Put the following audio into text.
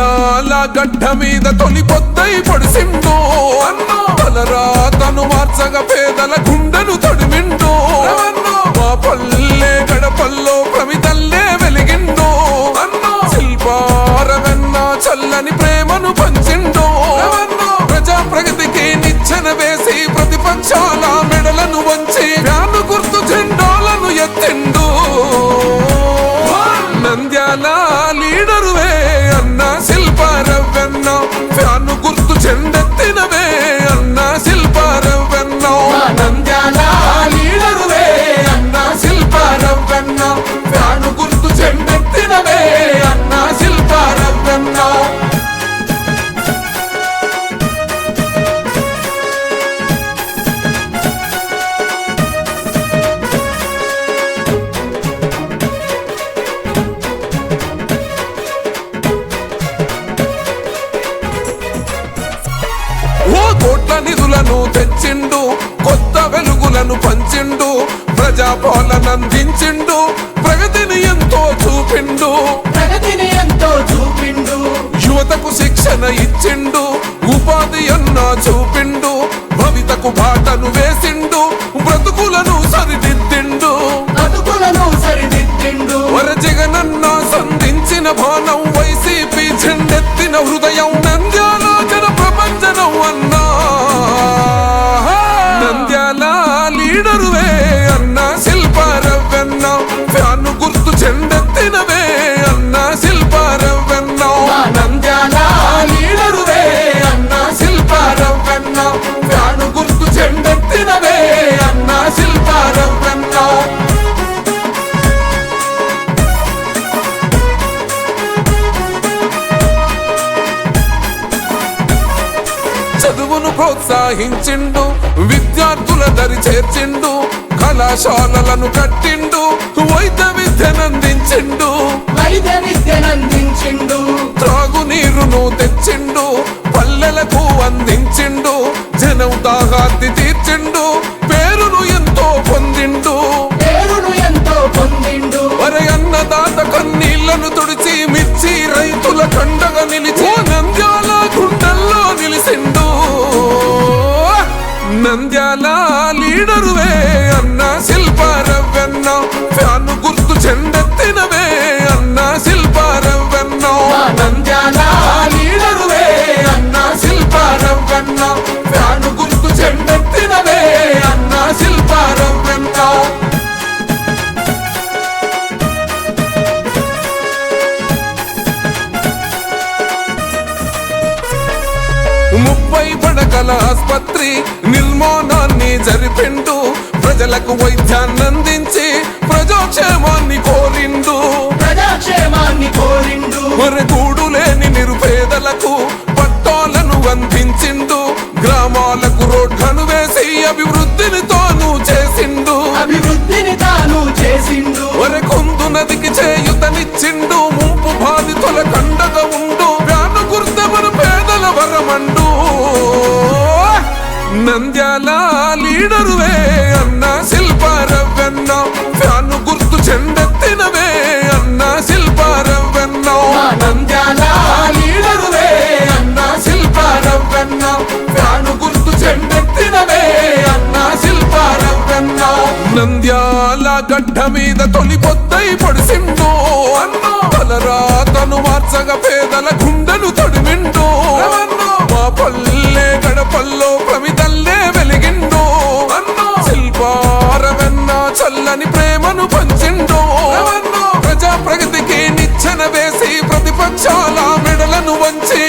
ఉయ్యాల గడ్డ మీద తొలి పొద్దై పొడిసిండు బలరా తను మార్చగా పేదల గుండెను తొడిమిండు. మా పల్లె గడపల్లో ప్రమితల్లే వెలిగిండు. శిల్పారవెన్న చల్లని ప్రేమను పంచిండు. ప్రజా ప్రగతికి నిచ్చెన వేసి ప్రతిపక్షాల మెడలను వంచి వ్యాను గుర్తు జెండాలను ఎత్తిండు. నంద్యాల లీడరువే వెలుగులను పంచిండు ప్రజాపాలనందించిండు ప్రగతిని ఎంతో చూపిండు. ప్రగతిని ఎంతో చూపిండు. యువతకు శిక్షణ ఇచ్చిండు ఉపాధి అన్న చూపిండు భవితకు బాటను వేసిండు చదువును ప్రోత్సహించిండు విద్యార్థుల దరి చేర్చిండు కళాశాలలను కట్టిండు వైద్య విద్యనందించిండు వైద్య విద్యనందించిండు త్రాగునీరును తెచ్చిండు పల్లెలకు అందించిండు జనం దాహార్తి తీర్చిండు పడకల ఆస్పత్రి నిర్మాణాన్ని జరిపిండు. ప్రజలకు వైద్యాన్ని అందించి ప్రజాక్షేమాన్ని కోరిండు. ప్రజాక్షేమాన్ని కోరిండు. మరి గూడు లేని నిరుపేదలకు పట్టాలను అందించిండు. గ్రామాలకు రోడ్లను వేసి అభివృద్ధిని తాను చేసిండు. అభివృద్ధిని తాను చేసిండు. మరి కొందు నదికి చేయుతనిచ్చిండు. గడ్డ మీద తొలి పొద్దై పొడిసిండు తలరా తను మార్చగా పేదల గుండెలు తొడిమిండు మా పల్లె గడపల్లో ప్రమిదల్లే వెలిగిండు శిల్పారవెన్న చల్లని ప్రేమను పంచిండు ప్రజా ప్రగతికి నిచ్చెన వేసి ప్రతిపక్షాల మెడలను వంచి